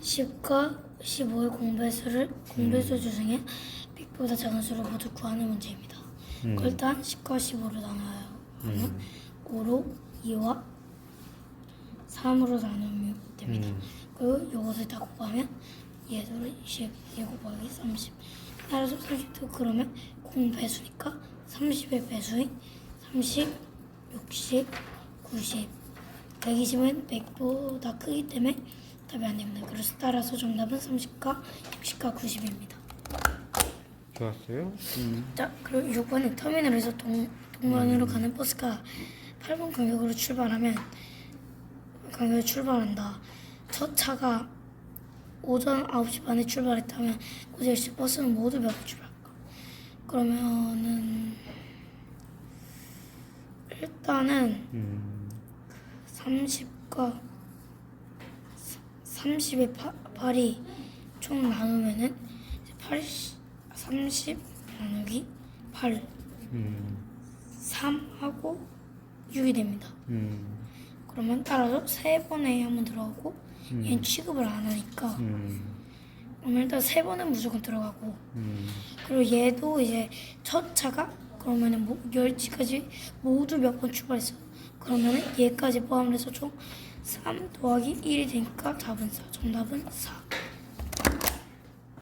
10과 15의 공배수를 공배수 중에 100보다 작은 수를 모두 구하는 문제입니다. 음. 그걸 일단 10과 15로 나눠요. 하면 5로 2와 3으로 나누면 됩니다. 음. 그리고 이것을 다 곱하면 얘도 20, 얘 곱하기 30. 따라서 30도 그러면 공배수니까 30의 배수인 30, 60, 90. 120은 100보다 크기 때문에 답이 안 됩니다. 그래서 따라서 정답은 30과 60과 90입니다. 좋았어요. 음. 자, 그리고 6번은 터미널에서 동, 동반으로 가는 버스가 8분 간격으로 출발하면 간격으로 출발한다. 첫 차가 오전 9시 반에 출발했다면 오전 10시 버스는 모두 몇분 출발할까? 그러면은 일단은 음. 30과 30의 8이 총 나누면은 80, 30 나누기 8 음. 3하고 6이 됩니다. 음. 그러면 따라서 세 번에 한번 들어가고 얘는 취급을 안 하니까 음. 그러면 일단 세 번은 무조건 들어가고 음. 그리고 얘도 이제 첫 차가 그러면은 뭐 10시까지 모두 몇 번 출발했어. 그러면은 얘까지 포함해서 총 3 더하기 1이 되니까 답은 4. 정답은 4.